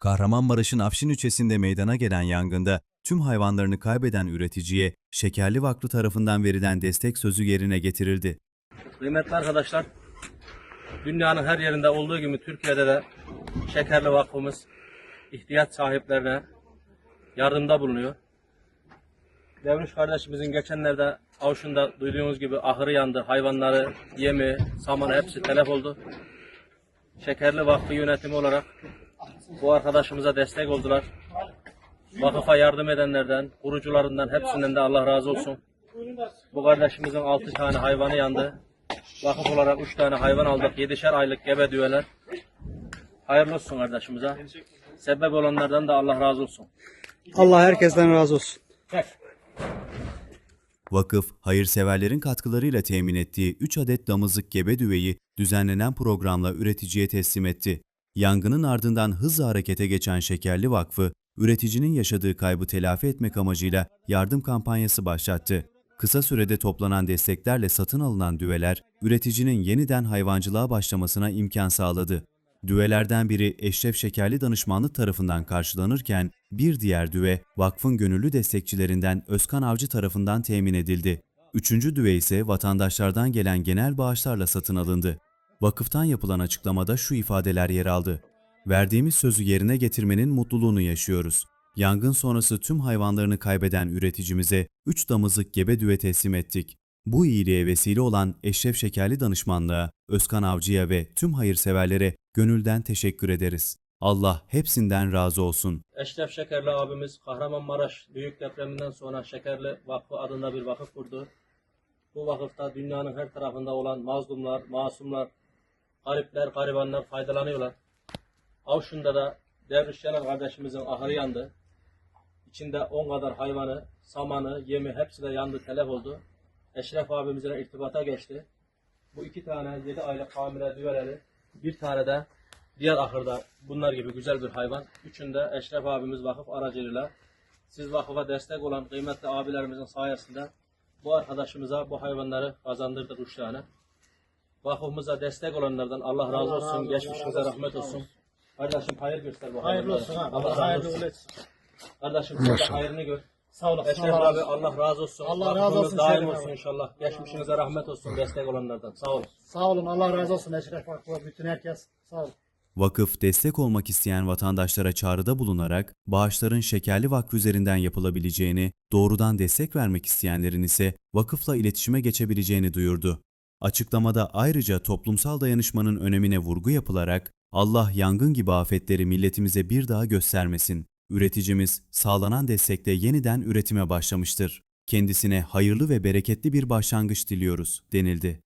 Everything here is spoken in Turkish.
Kahramanmaraş'ın Afşin ilçesinde meydana gelen yangında tüm hayvanlarını kaybeden üreticiye Şekerli Vakfı tarafından verilen destek sözü yerine getirildi. Kıymetli arkadaşlar, dünyanın her yerinde olduğu gibi Türkiye'de de Şekerli Vakfımız ihtiyaç sahiplerine yardımda bulunuyor. Devriş kardeşimizin geçenlerde Avşin'de duyduğunuz gibi ahırı yandı. Hayvanları, yemi, samanı hepsi telef oldu. Şekerli Vakfı yönetimi olarak bu arkadaşımıza destek oldular. Vakıfa yardım edenlerden, kurucularından hepsinden de Allah razı olsun. Bu kardeşimizin 6 tane hayvanı yandı. Vakıf olarak 3 tane hayvan aldık. 7'şer aylık gebe düveler. Hayırlı olsun kardeşimize. Sebep olanlardan da Allah razı olsun. Allah herkesten razı olsun. Vakıf, hayırseverlerin katkılarıyla temin ettiği 3 adet damızlık gebe düveyi düzenlenen programla üreticiye teslim etti. Yangının ardından hızla harekete geçen Şekerli Vakfı, üreticinin yaşadığı kaybı telafi etmek amacıyla yardım kampanyası başlattı. Kısa sürede toplanan desteklerle satın alınan düveler, üreticinin yeniden hayvancılığa başlamasına imkan sağladı. Düvelerden biri Eşref Şekerli Danışmanlık tarafından karşılanırken bir diğer düve vakfın gönüllü destekçilerinden Özkan Avcı tarafından temin edildi. Üçüncü düve ise vatandaşlardan gelen genel bağışlarla satın alındı. Vakıftan yapılan açıklamada şu ifadeler yer aldı. Verdiğimiz sözü yerine getirmenin mutluluğunu yaşıyoruz. Yangın sonrası tüm hayvanlarını kaybeden üreticimize 3 damızlık gebe düve teslim ettik. Bu iyiliğe vesile olan Eşref Şekerli Danışmanlığa, Özkan Avcı'ya ve tüm hayırseverlere gönülden teşekkür ederiz. Allah hepsinden razı olsun. Eşref Şekerli abimiz Kahramanmaraş büyük depreminden sonra Şekerli Vakfı adında bir vakıf kurdu. Bu vakıfta dünyanın her tarafında olan mazlumlar, masumlar, garipler, garibanlar faydalanıyorlar. Avşun'da da Derviş Celal kardeşimizin ahırı yandı. İçinde 10 kadar hayvanı, samanı, yemi hepsi de yandı, telef oldu. Eşref abimizle irtibata geçti. Bu iki tane 7 aylık hamile düveleri, bir tane de diğer ahırda bunlar gibi güzel bir hayvan. Üçünde Eşref abimiz vakıf aracılığıyla siz vakıfa destek olan kıymetli abilerimizin sayesinde bu arkadaşımıza bu hayvanları kazandırdık üç tane. Vakfımıza destek olanlardan Allah razı olsun, geçmişinize rahmet olsun. Kardeşim hayır göster bu Hayırlı hayvanlara. olsun abi. Allah Hayırlı olsun. etsin. Kardeşim sen de hayrını gör. Sağ olasın. Eşref Allah abi olsun. Allah razı olsun. Allah razı olsun Daim olsun abi. inşallah. Geçmişinize rahmet olsun destek olanlardan. Sağ olun. Sağ olun. Allah razı olsun Eşref Vakfı bütün herkes. Sağ olun. Vakıf destek olmak isteyen vatandaşlara çağrıda bulunarak bağışların Şekerli Vakfı üzerinden yapılabileceğini, doğrudan destek vermek isteyenlerin ise vakıfla iletişime geçebileceğini duyurdu. Açıklamada ayrıca toplumsal dayanışmanın önemine vurgu yapılarak Allah yangın gibi afetleri milletimize bir daha göstermesin. Üreticimiz sağlanan destekle yeniden üretime başlamıştır. Kendisine hayırlı ve bereketli bir başlangıç diliyoruz denildi.